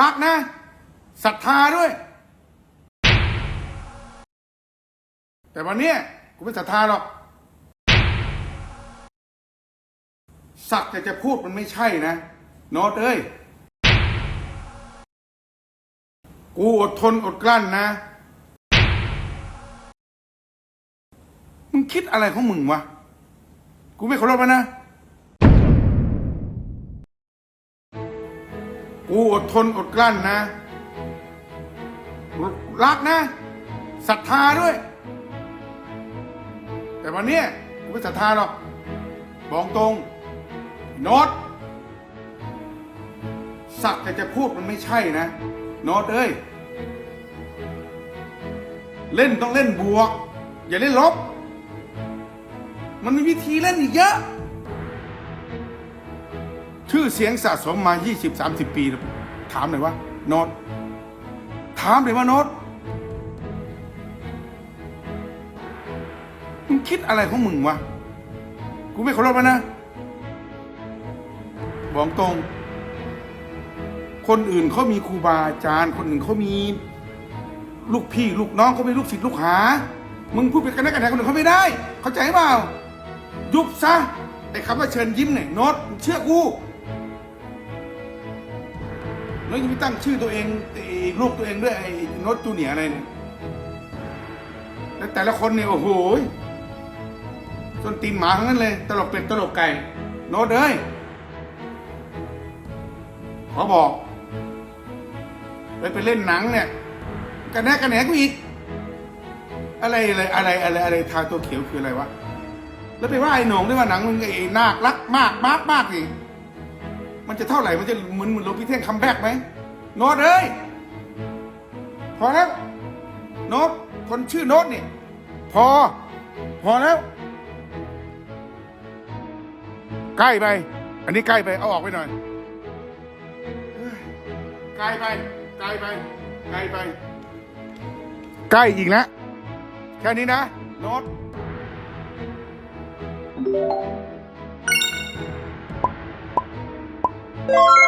รักนะศรัทธาด้วย แต่วันนี้กูไม่ศรัทธาหรอกสักแต่จะพูดมันไม่ใช่นะโนตเอ้ย กูอดทนอดกลั้นนะ มึงคิดอะไรของมึงวะ กูไม่เคารพมันนะ กูอดทนอดกลั้นนะ รักนะศรัทธาด้วย แต่วันนี้กูไม่ศรัทธาหรอกบอกตรงโน้ตสักแต่จะพูดมันไม่ใช่นะโน้ตเอ้ย เล่นต้องเล่นบวก อย่าเล่นลบ มันมีวิธีเล่นอีกเยอะ ชื่อเสียงสะสมมา 20-30 ปีแล้วถามหน่อยว่าโน้ตถามเลยว่าโน้ตมึงคิดอะไรของมึงวะ กูไม่เคารพมันนะ บอกตรง คนอื่นเขามีครูบาอาจารย์ คนอื่นเขามีลูกพี่ลูกน้องเขามีลูกศิษย์ลูกหา มึงพูดไปกันได้กันไหนคนอื่นเขาไม่ได้ เข้าใจเปล่า ยุบซะไอ้คำว่าเชิญยิ้มเนี่ยโน้ตเชื่อกู แล้วยังไม่ตั้งชื่อตัวเองลูกตัวเองด้วยไอ้โนตจูเนียอะไรเนี่ยแล้วแต่ละคนเนี่ยโอ้โหจนตีนหมาทั้งนั้นเลย ตลกเป็ดตลกไก่ โน้ตเอ้ยขอบอกไปไปเล่นหนังเนี่ยกันแนกันแหนกูอีก อะไรอะไรอะไรอะไรอะไรทาตัวเขียวคืออะไรวะแล้วไปว่าไอ้หนงด้วยว่าหนังมึงไอ้นาครักมากมากมากสิ มันจะเท่าไหร่ มันจะเหมือนเหมือนหลวงพี่เท่งคัมแบ็กไหมโน้ตเอ้ยพอแล้วโน้ตคนชื่อโน้ตนี่พอ พอแล้ว ใกล้ไป อันนี้ใกล้ไป เอาออกไปหน่อยไกลไปไกลไปไกลไป ใกล้อีกแล้วแค่นี้นะ โน้ต you.